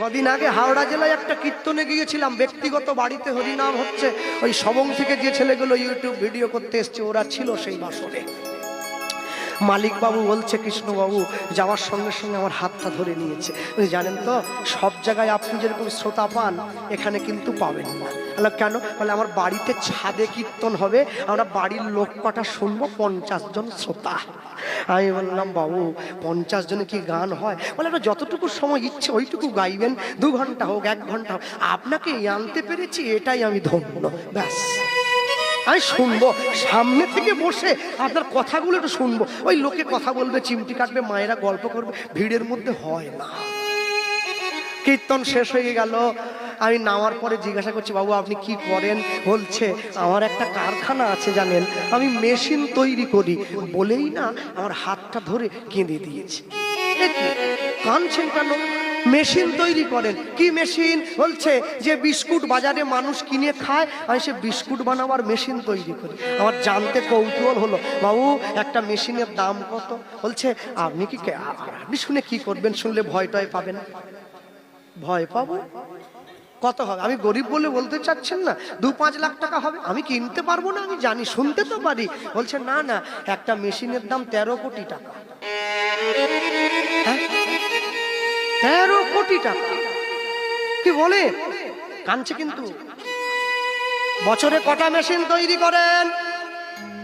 কদিন আগে হাওড়া জেলায় একটা কীর্তনে গিয়েছিলাম, ব্যক্তিগত বাড়িতে হরিনাম হচ্ছে। ওই সবং থেকে যে ছেলেগুলো ইউটিউব ভিডিও করতে এসছে, ওরা ছিল সেই বাসরে মালিক বাবু বলছে কৃষ্ণবাবু যাওয়ার সঙ্গে সঙ্গে আমার হাতটা ধরে নিয়েছে। জানেন তো সব জায়গায় আপনি যেরকম শ্রোতা পান এখানে কিন্তু পাবেন না। বলল, কেন? বলে আমার বাড়িতে ছাদে কীর্তন হবে আমরা বাড়ির লোক কটা শুনব? পঞ্চাশ জন শ্রোতা। আমি বললাম বাবু পঞ্চাশ জনে কি গান হয়? বলে "আপনার যতটুকু সময় ইচ্ছে ওইটুকু গাইবেন দু ঘণ্টা হোক এক ঘণ্টা হোক। আপনাকে আনতে পেরেছি এটাই আমি ধন্য। ব্যাস। আমি শুনব। সামনে থেকে বসে আপনার কথাগুলো একটু শুনব। ওই লোকে কথা বলবে, চিমটি কাটবে, মায়েরা গল্প করবে, ভিড়ের মধ্যে হয় না। কীর্তন শেষ হয়ে গেল। আমি নামার পরে জিজ্ঞাসা করছি, বাবু, আপনি কি করেন? বলছে, আমার একটা কারখানা আছে, জানেন। আমি মেশিন তৈরি করি। বলেই না, আমার হাতটা ধরে কেঁদে দিয়েছে। এ কি? কাঁদছেন কেন মেশিন তৈরি করেন। কি মেশিন? বলছে যে বিস্কুট বাজারে মানুষ কিনে খায়, আমি সে বিস্কুট বানাবার মেশিন তৈরি করি। আমার জানতে কৌতূহল হলো, বাবু, একটা মেশিনের দাম কত? বলছে, আপনি কি আপনি শুনে কি করবেন? শুনলে ভয় টয় পাবেন ভয় পাবো? কত হবে? আমি গরিব বলে বলতে চাচ্ছেন না। দু পাঁচ লাখ টাকা হবে? আমি কিনতে পারব না? আমি জানি, শুনতে তো পারি। বলছে, না না, একটা মেশিনের দাম তেরো কোটি টাকা। টাকা কি বলে? কানছে কিন্তু। বছরে কটা মেশিন তৈরি করেন?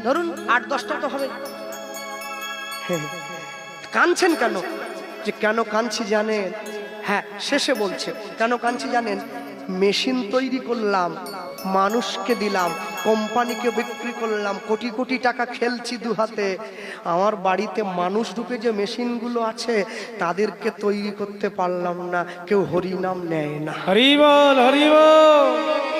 ধরুন, আট দশটা তো হবে। কানছেন কেন? যে কেন কানছি জানেন? হ্যাঁ শেষে বলছে, কেন কানছি জানেন? মেশিন তৈরি করলাম। মানুষকে দিলাম, কোম্পানিকে বিক্রি করলাম, কোটি কোটি টাকা খেলছি দু হাতে। আমার বাড়িতে মানুষ রূপে যে মেশিনগুলো আছে, তাদেরকে তৈরি করতে পারলাম না, কেউ হরিনাম নেয় না। হরি বল হরি বল।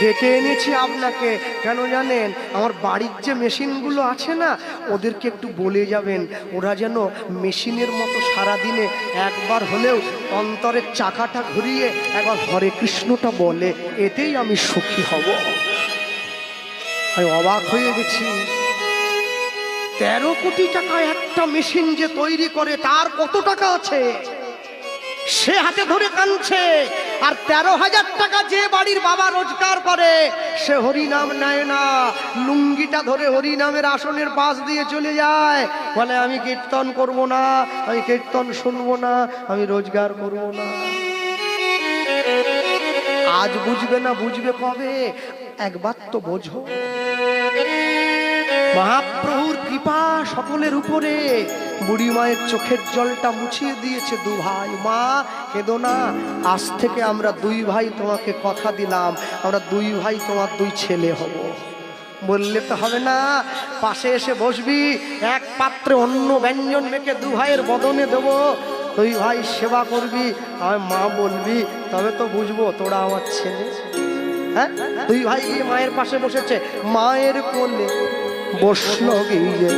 ডেকে এনেছি আপনাকে। কেন জানেন? আমার বাড়ির যে মেশিনগুলো আছে না, ওদেরকে একটু বলে যাবেন। ওরা যেন মেশিনের মতো সারাদিনে একবার হলেও অন্তরের চাকাটা ঘুরিয়ে একবার হরে কৃষ্ণটা বলে, এতেই আমি সুখী হব। আমি অবাক হয়ে গেছি। তেরো কোটি টাকা একটা মেশিন যে তৈরি করে, তার কত টাকা আছে? সে হাতে ধরে কানছে আর তেরো হাজার টাকা যে বাড়ির বাবা রোজগার করে, সে হরিনাম নেয় না। লুঙ্গিটা ধরে হরিনামের আসনের পাশ দিয়ে চলে যায়। বলে, আমি কীর্তন করব না, আমি কীর্তন শুনব না, আমি রোজগার করব না। আজ বুঝবে না, বুঝবে কবে? একবার তো বোঝো। মহাপ্রভুর কৃপা সকলের উপরে। বুড়ি মায়ের চোখের জলটা মুছিয়ে দিয়েছে দু ভাই। মা, কেঁদো না, আজ থেকে আমরা দুই ভাই তোমাকে কথা দিলাম। আমরা দুই ভাই তোমার দুই ছেলে হব। বললে তো হবে না, পাশে এসে বসবি, এক পাত্রে অন্য ব্যঞ্জন মেখে দু ভাইয়ের বদনে দেবো। দুই ভাই সেবা করবি আর মা বলবি, তবে তো বুঝব তোরা আমার ছেলে। হ্যাঁ? দুই ভাই মায়ের পাশে বসেছে। মায়ের কোলে। বসল গিয়ে।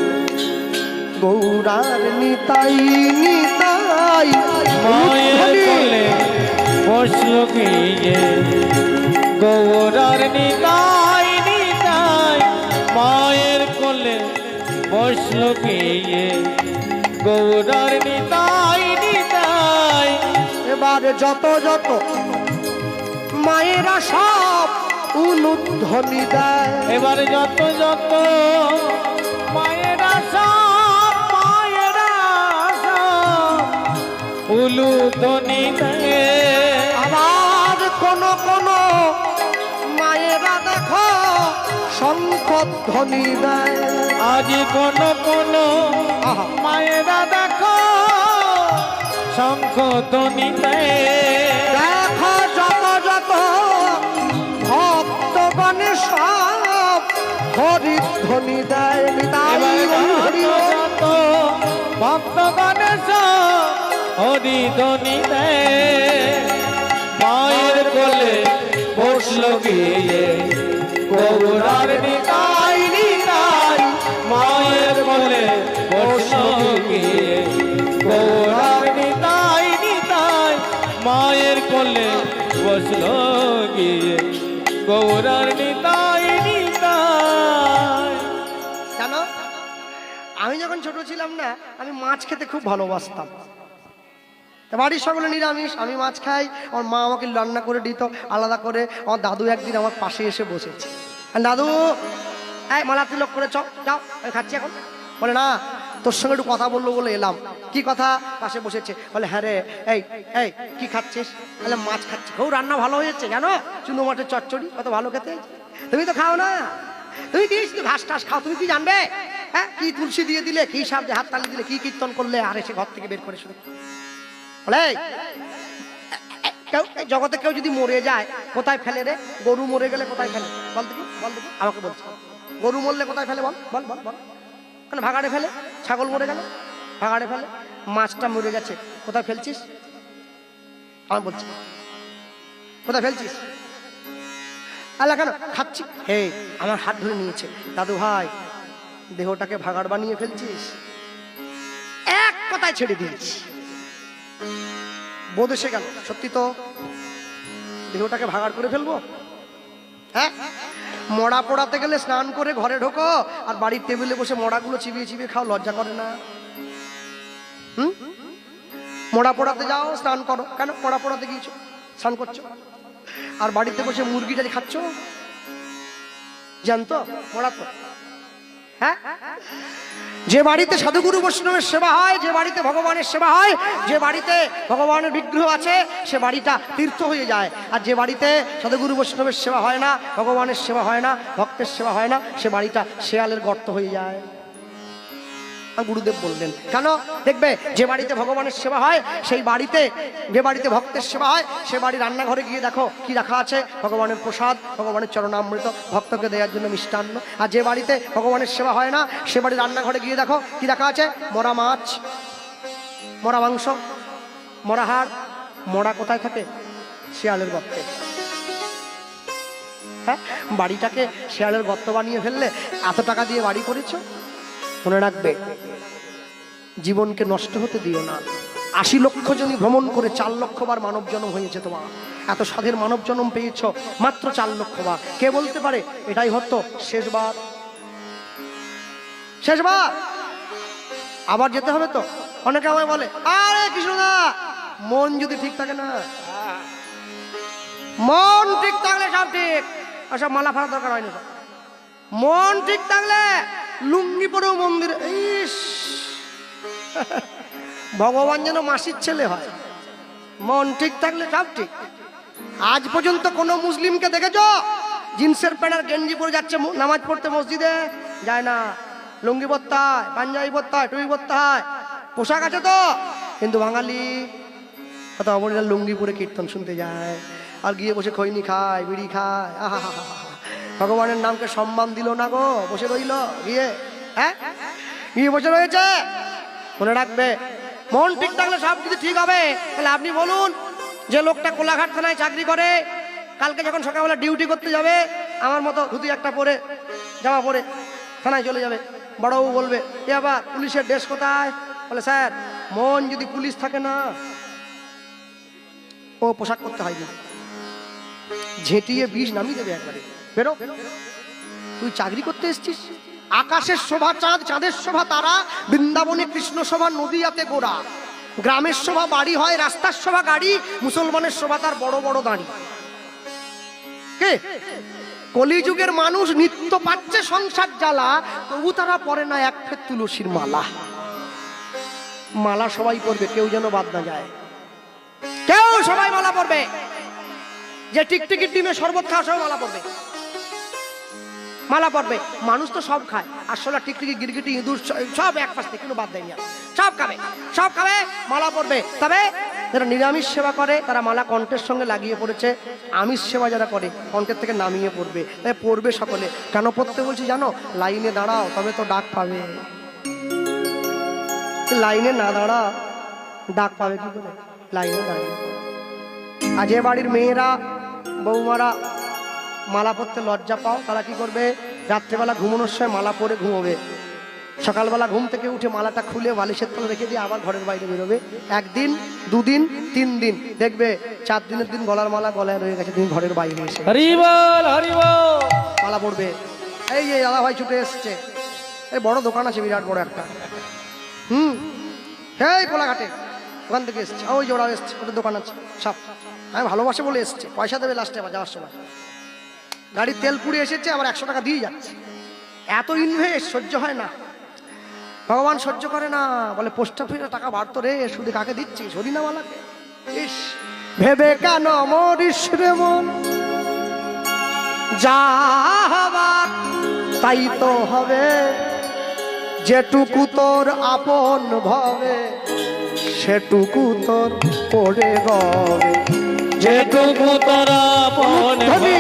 গৌরার নিতাই নিতাই মায়ের কোলে বসল গিয়ে। গৌরার নিতাই নিতাই মায়ের কোলে বসল গিয়ে। গৌরার নিতাই নিতাই এবারে যত যত মায়েরা সব উলুধ্বনি দেয় এবার যত যত মায়েরা সব মায়েরা সব উলু ধ্বনি দেয় আবার কোন কোন মায়েরা দেখো শঙ্খ ধ্বনি দেয় আজি কোন কোন মায়েরা দেখো শঙ্খ ধ্বনি দেয় ভক্তগণে সব দেয় হরি যত হরি যত ভক্ত গণেশ হরি ধ্বনি দেয়। মায়ের কোলে বসল গিয়ে গৌরার নিতাই নিতাই মায়ের কোলে বসল গিয়ে গৌরার নিতাই নিতাই মায়ের কোলে বসল গিয়ে। কেন? আমি যখন ছোট ছিলাম না, আমি মাছ খেতে খুব ভালোবাসতাম। বাড়ির সকলে নিরামিষ, আমি মাছ খাই, আমার মা আমাকে রান্না করে দিত, আলাদা করে। আমার দাদু একদিন আমার পাশে এসে বসেছে। দাদু, এই মালা তিলক করে যাও খাচ্ছি এখন। বলে, না, তোর সঙ্গে একটু কথা বলল বলে এলাম। কি কথা? পাশে বসেছে। বলে হ্যাঁ রে, এই এই, কি খাচ্ছিস? বলে, মাছ খাচ্ছি। খুব রান্না ভালো হয়েছে, জানো? চুনো মাঠের চচ্চড়ি, কত ভালো খেতে। তুমি তো খাও না। তুমি শুধু ঘাস টাস খাও? তুমি কি জানবে? হ্যাঁ কি তুলসী দিয়ে দিলে, কি সাপ হাত তালি দিলে, কি কীর্তন করলে, আর এসে ঘর থেকে বের করে শুরু বলে কেউ জগতে কেউ যদি মরে যায়, কোথায় ফেলে রে? গরু মরে গেলে কোথায় ফেলে? বল দেখি বল দেখি, আমাকে বলছে। গরু মরলে কোথায় ফেলে বল বল বল বল। মানে ভাগাড়ে ফেলে? ছাগল মরে গেল? ভাগাড়ে ফেলে, মাছটা মরে গেছে। কোথায় ফেলছিস? আমি বলছি, কোথায় ফেলছিস? আল্লাহ কেন? খাচ্ছি। হে, আমার হাত ধরে নিয়েছে। দাদু ভাই, দেহটাকে ভাগাড় বানিয়ে ফেলছিস? এক কথায় ছেড়ে দিয়েছি। বোধ এসে গেল, সত্যি তো দেহটাকে ভাগাড় করে ফেলব? হ্যাঁ? মড়া পোড়াতে গেলে স্নান করে ঘরে ঢোকো, আর বাড়ির টেবিলে বসে মড়াগুলো চিবিয়ে চিবিয়ে খাও, লজ্জা করে না? হুম? মোড়া পোড়াতে যাও, স্নান করো। কেন? মোড়া পোড়াতে গিয়েছো? স্নান করছ? আর বাড়িতে বসে মুরগিটা খাচ্ছ? জানতো? মোড়া তো। হ্যাঁ? যে বাড়িতে সাধুগুরু বৈষ্ণবের সেবা হয়, যে বাড়িতে ভগবানের সেবা হয়, যে বাড়িতে ভগবানের বিগ্রহ আছে, সে বাড়িটা তীর্থ হয়ে যায়। আর যে বাড়িতে সাধুগুরু বৈষ্ণবের সেবা হয় না, ভগবানের সেবা হয় না, ভক্তের সেবা হয় না, সে বাড়িটা শেয়ালের গর্ত হয়ে যায়। গুরুদেব বললেন। কেন? দেখবে, যে বাড়িতে ভগবানের সেবা হয়, সেই বাড়িতে, যে বাড়িতে ভক্তের সেবা হয়, সে বাড়ি রান্নাঘরে গিয়ে দেখো কি রাখা আছে। ভগবানের প্রসাদ, ভগবানের চরণামৃত, ভক্তকে দেওয়ার জন্য মিষ্টান্ন। আর যে বাড়িতে ভগবানের সেবা হয় না, সে বাড়ি রান্নাঘরে গিয়ে দেখো কি রাখা আছে। মরা মাছ, মরা মাংস, মরা হাড়, মরা কোথায় থাকে? শিয়ালের গর্তে। হ্যাঁ? বাড়িটাকে শিয়ালের গর্ত বানিয়ে ফেললে এত টাকা দিয়ে বাড়ি করেছ? মনে রাখবে, জীবনকে নষ্ট হতে দিও না। আশি লক্ষ জনই ভ্রমণ করে চার লক্ষ বার মানব জন্ম হয়েছে তোমার। এত সাধের মানব জন্ম পেয়েছ, মাত্র চার লক্ষ বার। কে বলতে পারে? এটাই হতো শেষবার। শেষবার? আবার যেতে হবে তো? অনেকে আমায় বলে, আরে কৃষ্ণদা, মন যদি ঠিক থাকে না? মন ঠিক থাকলে সব ঠিক। ওসব মালা ফালা দরকার হয় না মন ঠিক থাকলে লুঙ্গি পরেও মন্দির, ইস। ভগবান যেন মাসির ছেলে হয়। মন ঠিক থাকলে সব ঠিক। আজ পর্যন্ত কোনো মুসলিমকে দেখেছ? জিন্সের প্যান্ট আর গেঞ্জি পরে যাচ্ছে নামাজ পড়তে মসজিদে? যায় না। লুঙ্গি পরতে হয়, পাঞ্জাবি পরতে হয়, টুপি পরতে হয়। পোশাক আছে তো? কিন্তু বাঙালি কত অবরিণাল লুঙ্গি পরে কীর্তন শুনতে যায়। আর গিয়ে বসে খৈনি খায়, বিড়ি খায়। আহা হা হা। ভগবানের নামকে সম্মান দিল না গো, বসে রইল, গিয়ে হ্যাঁ? গিয়ে বসে রয়েছে। মনে রাখবে, মন ঠিক থাকলে সব কিছু ঠিক হবে, তাহলে আপনি বলুন যে লোকটা কোলাঘাট থানায় চাকরি করে, কালকে যখন সকালবেলা ডিউটি করতে যাবে, আমার মতো ধুতি একটা পরে, জামা পরে থানায় চলে যাবে। বড়বাবু বলবে, এ আবার পুলিশের ড্রেস কোথায়? বলে, স্যার, মন যদি পুলিশ থাকে না, ও পোশাক করতে হয় না। ঝেঁটিয়ে বিষ নামিয়ে দেবে একবারে। বেরো। তুই চাকরি করতে এসছিস? আকাশের শোভা, চাঁদ চাঁদের শোভা, তারা। বৃন্দাবনে কৃষ্ণ শোভা, নদীয়াতে গোড়া। গ্রামের শোভা, বাড়ি হয় রাস্তার শোভা, গাড়ি। মুসলমানের শোভা, তার বড় বড় দাঁড়ি। কে? কলিযুগের মানুষ নিত্য পাচ্ছে সংসার জ্বালা, তবু তারা পরে না এক ফের তুলসীর মালা। মালা সবাই করবে কেউ যেন বাদ না যায়। কেউ সবাই মালা পরবে। যে টিকটিকির ডিমে শরবত খাওয়া সবাই মালা পরবে। মালা পরবে। মানুষ তো সব খায়। আসলে টিকটিকি, গিরগিটি, ইঁদুর সব এক পাশ থেকে কোনো বাদ দেয়নি। সব খাবে। সব খাবে, মালা পরবে। তবে যারা নিরামিষ সেবা করে, তারা মালা কণ্ঠের সঙ্গে লাগিয়ে পড়েছে। আমিষ সেবা যারা করে, কণ্ঠের থেকে নামিয়ে পড়বে। তাই পড়বে সকলে। কেন পড়তে বলছি জানো? লাইনে দাঁড়াও, তবে তো ডাক পাবে। লাইনে না দাঁড়া ডাক পাবে কি করে? লাইনে দাঁড়িয়ে। আজ বাড়ির মেয়েরা, বৌমারা মালা পরতে লজ্জা পাও তারা কি করবে? রাত্রেবেলা ঘুমানোর সময় মালা পরে ঘুমোবে। সকালবেলা ঘুম থেকে উঠে মালাটা খুলে বালিশের তলে রেখে দিয়ে আবার ঘরের বাইরে বেরোবে। একদিন দুদিন তিন দিন দেখবে চার দিনের দিন গলার মালা গলায় রয়ে গেছে তুমি ঘরের বাইরে এসে মালা পড়বে এই যে দাদা ভাই ছুটে এসছে। এই বড় দোকান আছে বিরাট বড় একটা। হুম। এই কোলাঘাটে ওখান থেকে এসছে। ওই যে ওরা এসছে ওদের দোকান আছে সব। আমি ভালোবাসে বলে এসছে। পয়সা দেবে লাস্টে আবার যাওয়ার সময়। গাড়ির তেল পুড়ে এসেছে আবার একশো টাকা দিয়ে যাচ্ছে। এত ইনভেস্ট সহ্য হয় না। ভগবান সহ্য করে না বলে পোস্ট অফিসে টাকা বাড়তো রে শুধু কাকে দিচ্ছিস হরিনাওয়ালাকে ইস ভেবে কেন মরিস রে মন? যা হবার তাই তো হবে। যেটুকু তোর আপন ভাবে সেটুকু তোর পড়ে রবে। যেটুকু তোরা ধনী।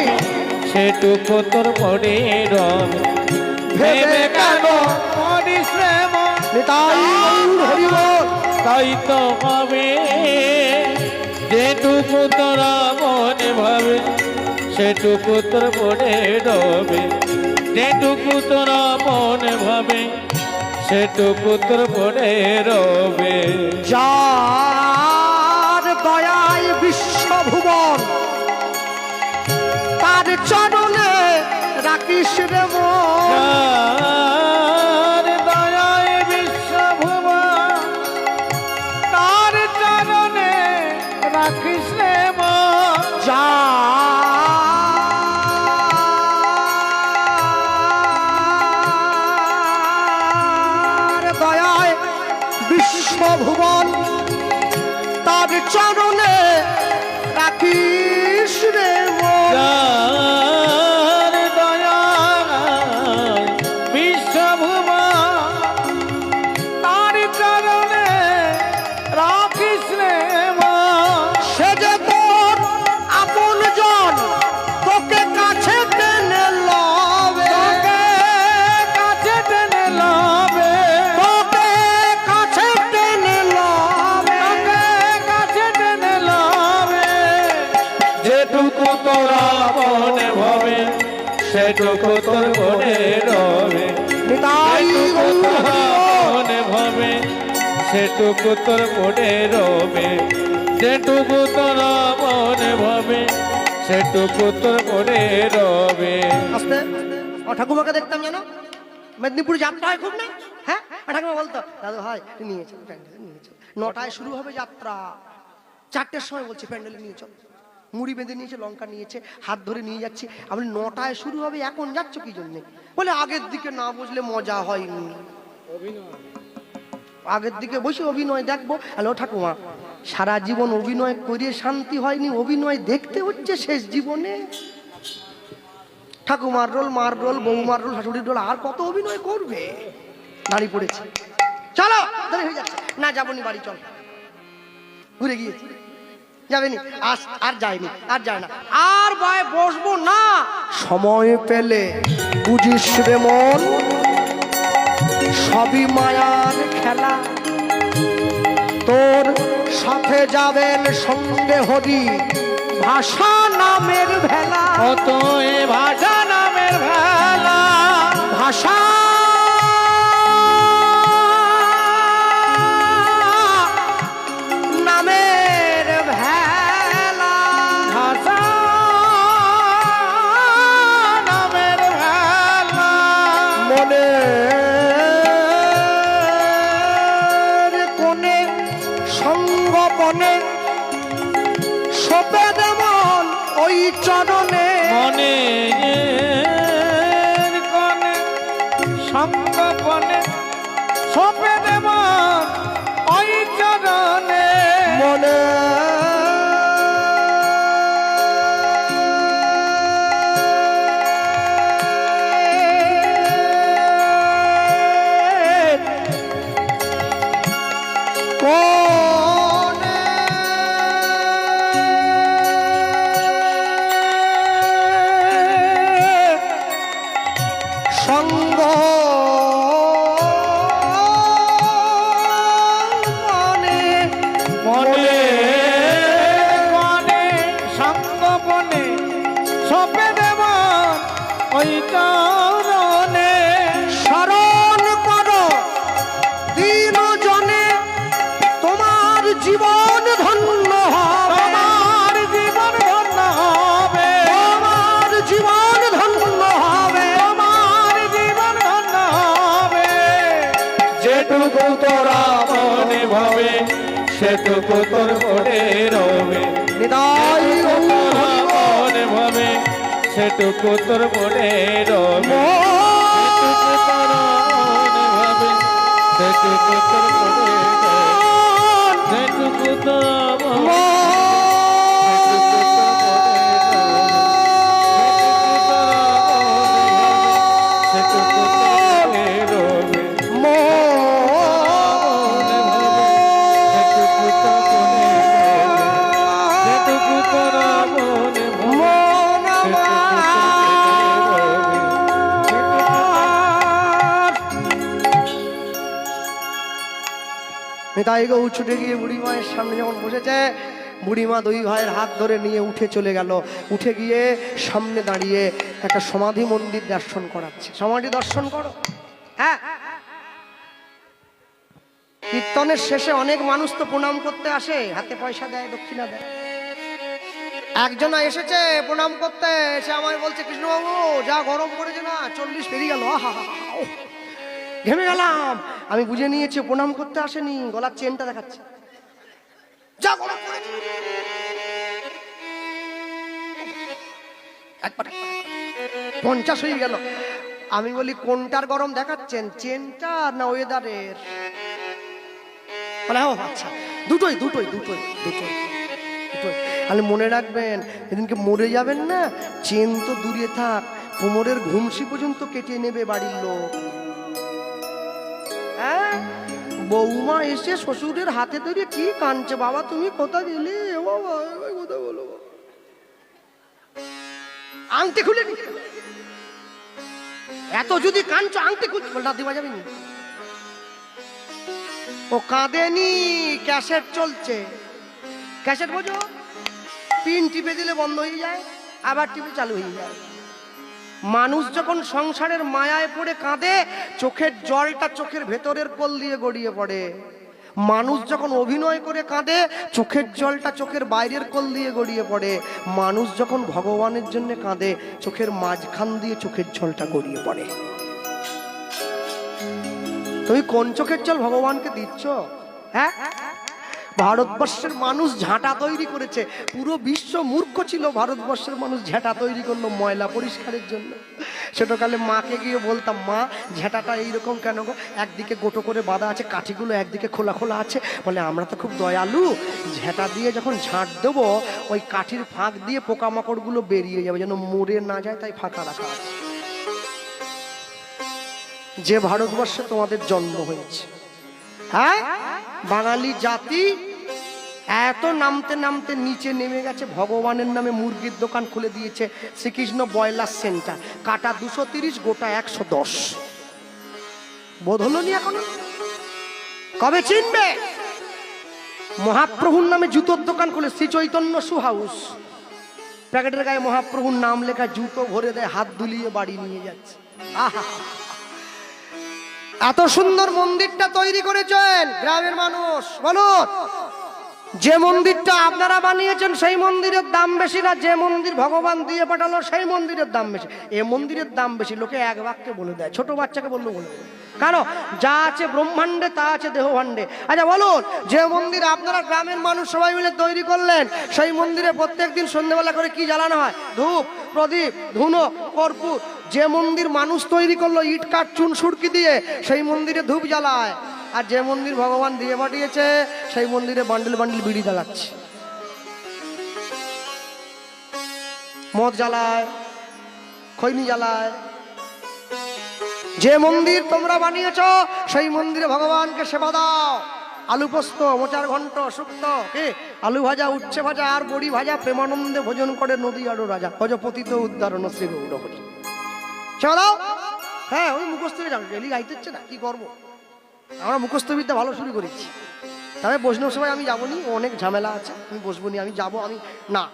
সেটুকু তোর মনে রবে ভেবে কেন? মরিস রে তাই তো হবে যেটুকু তোরা মনে ভাবে সেটুকু তোর মনে রবে। যেটুকু তোরা মনে ভাবে সেটুকু তোর মনে রবে। যার চরণে রাখিস রে মন। সেটুকু তোর মনে রবে, যেটুকু তোরা মনে ভাবে, সেটুকু তোর মনে রবে। ঠাকুমাকে দেখতাম জানো? মেদিনীপুর যাত্রা হয় খুব না? হ্যাঁ? ঠাকুমা বলতো, দাদু ভাই নিয়ে চল, প্যান্ডেলে নিয়ে চল। নটায় শুরু হবে যাত্রা। চারটের সময় বলছে, প্যান্ডেল নিয়ে চল। মুড়ি বেঁধে নিয়েছে, লঙ্কা নিয়েছে, হাত ধরে নিয়ে যাচ্ছি। আমি নটায় শুরু হবে, এখন যাচ্ছ কি জন্যে? বলে, আগের দিকে না বুঝলে মজা হয়নি। আগের দিকে বসে অভিনয় দেখব। হ্যালো ঠাকুমা, সারা জীবন অভিনয় করিয়ে শান্তি হয়নি, অভিনয় দেখতে হচ্ছে শেষ জীবনে। ঠাকুমার রোল, মার রোল, বৌমার রোল, শাশুড়ির রোল, আর কত অভিনয় করবে? দাঁড়িয়ে পড়েছে। চলো, দেরি হয়ে যাচ্ছে। না যাবনি বাড়ি চল। ঘুরে গিয়েছি যাবেনি আস, আর যায়নি, আর যায় না। আর বায় বসবো না। সময় পেলে বুঝিস রে মন সবই মায়ার খেলা। তোর সাথে যাবেন সঙ্গে হরি ভাষা নামের ভেলা। এ ভাষা নামের ভেলা। ভাষা সঙ্গপনে সোপে দেমন ওই চরণে। মনে কনে সঙ্গপনে সোপে দেমন ওই চরণে। মনে ওই চরণে স্মরণ করো দিন জনে তোমার জীবন ধন্য হবে। তোমার জীবন ধন্য হবে। তোমার জীবন ধন্য হবে। তোমার জীবন ধন্য হবে। যেটুকু তোরা মনে ভাবে সেটুকু তোর মনে রবে সেটুকু তোর মনে রবে। সেটুকু তোর মনে ভাবে। সেটুকু তোর গিয়ে বুড়ি মায়ের সামনে বসেছে বুড়িমা দুই ভাইয়ের হাত ধরে নিয়ে উঠে চলে গেল উঠে গিয়ে সামনে দাঁড়িয়ে একটা সমাধি মন্দির দর্শন করাচ্ছে সমাধি দর্শন করো হ্যাঁ কীর্তনের শেষে অনেক মানুষ তো প্রণাম করতে আসে হাতে পয়সা দেয় দক্ষিণা দেয় একজন এসেছে প্রণাম করতে সে আমায় বলছে কৃষ্ণবাবু যা গরম পড়েছে না চল্লিশ পেরিয়ে গেল ঘেমে গেলাম আমি বুঝে নিয়েছি প্রণাম করতে আসেনি, গলার চেনটা দেখাচ্ছে। যা। পঞ্চাশ হয়ে গেল। আমি বলি, কোনটার গরম দেখাচ্ছেন? চেনটা না ওয়েদারের? আচ্ছা দুটোই দুটোই দুটোই দুটোই দুটোই। তাহলে মনে রাখবেন সেদিনকে মরে যাবেন না, চেন তো দূরে থাক, কোমরের ঘুমসি পর্যন্ত কেটে নেবে বাড়ির লোক। হ্যাঁ? বৌমা এসে শ্বশুরের হাতে ধরে কি কাঁদছে? বাবা, তুমি কোথা গেলে? ও বাবা এবার বলো আংটি খুলে নি। এত যদি কাঁদছো, আংটি খুলে বলটা দিবা যাবে নি। ও কাঁদেনি ক্যাসেট চলছে। ক্যাসেট বোঝো? পিন টিপে দিলে বন্ধ হয়ে যায়, আবার টিপে চালু হয়ে যায়। মানুষ যখন সংসারের মায়ায় পড়ে কাঁদে, চোখের জলটা চোখের ভেতরের কোল দিয়ে গড়িয়ে পড়ে। মানুষ যখন অভিনয় করে কাঁদে, চোখের জলটা চোখের বাইরের কোল দিয়ে গড়িয়ে পড়ে। মানুষ যখন ভগবানের জন্য কাঁদে, চোখের মাঝখান দিয়ে চোখের জলটা গড়িয়ে পড়ে। তুমি কোন চোখের জল ভগবানকে দিচ্ছ? হ্যাঁ? ভারতবর্ষের মানুষ ঝাঁটা তৈরি করেছে। পুরো বিশ্ব মূর্খ ছিল ভারতবর্ষের মানুষ ঝাঁটা তৈরি করল ময়লা পরিষ্কারের জন্য। ছোটকালে মাকে গিয়ে বলতাম, মা, ঝাঁটাটা এইরকম কেন গো? একদিকে গোটো করে বাঁধা আছে, কাঠিগুলো একদিকে খোলা খোলা আছে। বলে, আমরা তো খুব দয়ালু। ঝাঁটা দিয়ে যখন ঝাঁট দেবো, ওই কাঠির ফাঁক দিয়ে পোকামাকড়গুলো বেরিয়ে যাবে, যেন মরে না যায়, তাই ফাঁকা রাখা আছে। যে ভারতবর্ষে তোমাদের জন্ম হয়েছে হ্যাঁ? বাঙালি জাতি এত নামতে নামতে নিচে নেমে গেছে, ভগবানের নামে মুরগির দোকান খুলে দিয়েছে, শ্রীকৃষ্ণ বয়লার সেন্টার, কাটা দুশো তিরিশ, গোটা একশো দশ। বোধ হলো নি এখন? কবে চিনবে? মহাপ্রভুর নামে জুতোর দোকান খুলে শ্রী চৈতন্য শু হাউস প্যাকেটের গায়ে মহাপ্রভুর নাম লেখা, জুতো ভরে দেয়, হাত দুলিয়ে বাড়ি নিয়ে যাচ্ছে। আহা! এত সুন্দর মন্দিরটা তৈরি করেছেন গ্রামের মানুষ, বলুন। যে মন্দিরটা আপনারা বানিয়েছেন, সেই মন্দিরের দাম বেশি না। যে মন্দির ভগবান দিয়ে পাঠালো, সেই মন্দিরের দাম বেশি। এ মন্দিরের দাম বেশি, লোকে এক বাক্যে বলে দেয়, ছোট বাচ্চাকে বলল বলে। কেন? যা আছে ব্রহ্মাণ্ডে, তা আছে দেহভাণ্ডে। আচ্ছা বলুন, যে মন্দির আপনারা গ্রামের মানুষ সবাই মিলে তৈরি করলেন, সেই মন্দিরে প্রত্যেকদিন সন্ধ্যেবেলা করে কি জ্বালানো হয়? ধূপ, প্রদীপ, ধুনো, কর্পূর। যে মন্দির মানুষ তৈরি করল, ইট, কাঠ, চুন, সুরকি দিয়ে, সেই মন্দিরে ধূপ জ্বালায়। আর যে মন্দির ভগবান দিয়ে পাঠিয়েছে, সেই মন্দিরে বান্ডেল বান্ডেল বিড়ি জ্বালাচ্ছে। মদ জ্বালায়, খৈনি জ্বালায়। যে মন্দির তোমরা বানিয়েছ, সেই মন্দিরে ভগবানকে সেবা দাও। আলু পোস্ত, মোচার ঘন্ট শুক্ত কে আলু ভাজা, উচ্ছে ভাজা, আর বড়ি ভাজা, প্রেমানন্দে ভোজন করে নদী আরও রাজা। ভজপতিত উদ্ধারণ শ্রী গৌর সেবা দাও। হ্যাঁ ওই মুখস্থ হয়ে যাবে ডেলি না, কি করব? আমরা মুখস্থ বিদ্যা ভালো শুরু করেছি। তবে বৈষ্ণব সভায় আমি যাব নি অনেক ঝামেলা আছে, আমি বসবো নি আমি যাব, আমি না।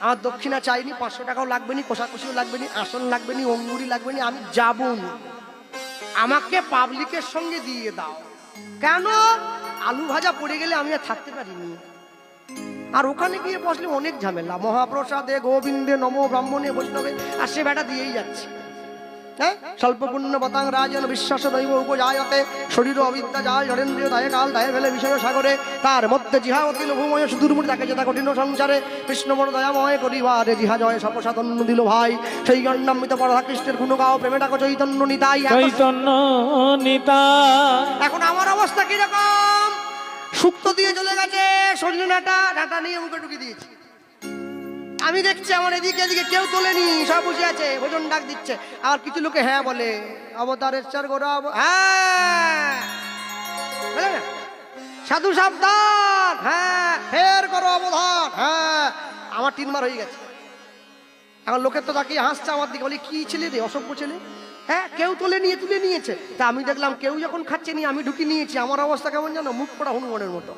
আমার দক্ষিণা চাইনি, পাঁচশো টাকাও লাগবে নি কোষাকুষিও লাগবে নি আসন লাগবে নি অঙ্গুরি লাগবে নি আমি যাব নি আমাকে পাবলিকের সঙ্গে দিয়ে দাও। কেন? আলু ভাজা পড়ে গেলে আমি আর থাকতে পারিনি। আর ওখানে গিয়ে বসলে অনেক ঝামেলা। মহাপ্রসাদে, গোবিন্দে, নম ব্রাহ্মণে, বৈষ্ণবে, আর সে বেটা দিয়েই যাচ্ছে। হ্যাঁ? স্বল্প পুণ্য বতাং রাজন বিশ্বাস দৈব উপজায়তে শরীর অবিদ্যা দায়ে কাল দায়ে ফেলে বিষয় সাগরে তার মধ্যে জিহা তাকে যেটা কঠিন সংসারে কৃষ্ণ বড় দয়াময় করিবারে জিহা জয় সপসাধন্য দিল ভাই। সেই পরধা কৃষ্ণের গুণ গাও প্রেমে ডাকো চৈতন্য নিতাই এত চৈতন্য নিতা এখন আমার অবস্থা কীরকম? শুক্তো দিয়ে চলে গেছে শরীর ডাটা ডাটা নিয়ে মুখে ঢুকিয়ে দিয়েছি। আমি দেখছি আমার এদিকে এদিকে কেউ তোলেনি, সব বসে আছে, ভোজন ডাক দিচ্ছে। আর কিছু লোকে হ্যাঁ বলে, অবতারের চার গোড়া অব- হ্যাঁ। না? সাধু সাবধান হ্যাঁ ফের করো অবধান হ্যাঁ। আমার তিনবার হয়ে গেছে। এখন লোকের তো তাকিয়ে হাসছে আমার দিকে, বলি, কি ছেলে রে, অসভ্য ছেলে? হ্যাঁ কেউ তুলে নিয়ে, তুলে নিয়েছে। তা আমি দেখলাম কেউ যখন খাচ্ছে নিয়ে আমি ঢুকি নিয়েছি। আমার অবস্থা কেমন জানো? মুখ পড়া হনুমানের মতো।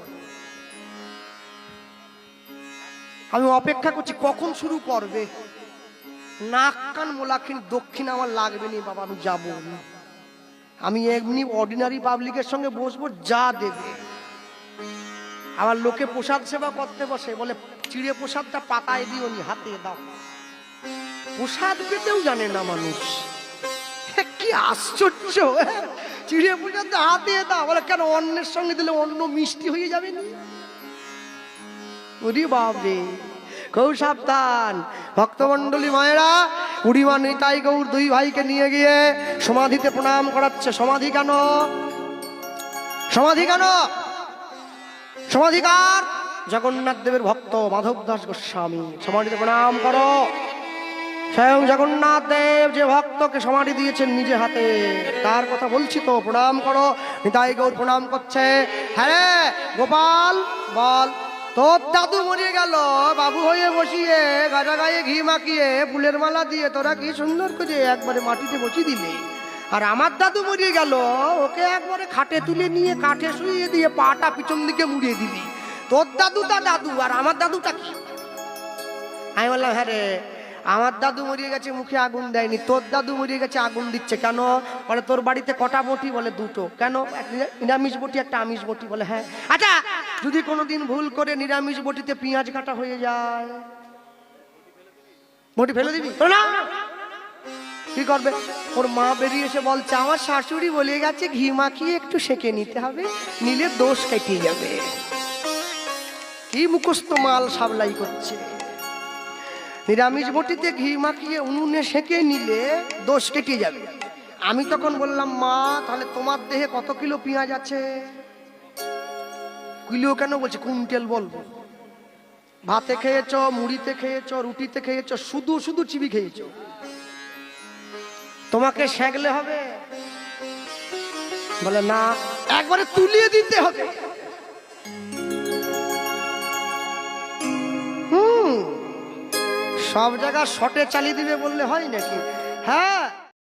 আমি অপেক্ষা করছি, কখন শুরু করবে? নাক কান মোলাখিন দক্ষিণ আমার লাগবে নি, বাবা, আমি যাব না। আমি এমনি অর্ডিনারি পাবলিকের সঙ্গে বসবো, যা দেবে। আবার লোকে প্রসাদ সেবা করতে বসে, বলে, চিড়ে প্রসাদটা পাতায় দিও নি, হাতে দাও। প্রসাদ পেতেও জানে না মানুষ। কি আশ্চর্য? চিড়ে প্রসাদ হাতে দাও। বলে, কেন অন্যের সঙ্গে দিলে অন্য মিষ্টি হয়ে যাবে না? ওরে বাবরে। গৌ সাবধান। ভক্তমন্ডলী মায়েরা উড়িমা নিতাই গৌর দুই ভাইকে নিয়ে গিয়ে সমাধিতে প্রণাম করাচ্ছে। সমাধি কেন? সমাধি কেন? সমাধিকার জগন্নাথ দেবের ভক্ত মাধব দাস গোস্বামী। সমাধিতে প্রণাম করো। স্বয়ং জগন্নাথ দেব যে ভক্তকে সমাধি দিয়েছেন নিজে হাতে, তার কথা বলছি তো, প্রণাম করো। নিতাই গৌর প্রণাম করছে। হ্যাঁ গোপাল, বল। তোর দাদু মরে গেল, বাবু হয়ে বসিয়ে গাজা গায়ে ঘি মাখিয়ে ফুলের মালা দিয়ে তোরা কি সুন্দর করে একবারে মাটিতে বসিয়ে দিলে? আর আমার দাদু মরে গেল, ওকে একবারে খাটে তুলে নিয়ে কাঠে শুয়ে দিয়ে পাটা পিছন দিকে মুড়িয়ে দিলি। তোর দাদুটা দাদু, আর আমার দাদুটা কি? আমি বললাম হ্যাঁ রে আমার দাদু মরিয়ে গেছে, মুখে আগুন দেয়নি। তোর দাদু মরিয়ে গেছে, আগুন দিচ্ছে কেন? বলে, তোর বাড়িতে কটা বটি? বলে, দুটো। কেন? নিরামিষ বটি, একটা আমিষ বটি। বলে হ্যাঁ। আচ্ছা যদি কোনোদিন ভুল করে নিরামিষ বটিতে পেঁয়াজ কাটা হয়ে যায়, বটি ফেলে দিবি? কি করবে? ওর মা বেরিয়ে এসে বলছে, আমার শাশুড়ি বলে গেছে, ঘি মাখিয়ে একটু সেকে নিতে হবে, নিলে দোষ কেটে যাবে। কি মুখস্থ মাল সাবলাই করছে। নিরামিষ বটিতে ঘি মাখিয়ে উনুনে সেঁকে নিলে দোষ কেটে যাবে। আমি তখন বললাম, মা, তাহলে তোমার দেহে কত কিলো পেঁয়াজ আছে? কিলো কেন বলছে? কুইন্টেল বলব। ভাতে খেয়েছ, মুড়িতে খেয়েছ, রুটিতে খেয়েছ, শুধু শুধু চিবি খেয়েছ। তোমাকে সেঁকলে হবে? বলে, না, একবারে তুলিয়ে দিতে হবে। সব জায়গা শটে চালিয়ে দিবে বললে হয় নাকি? হ্যাঁ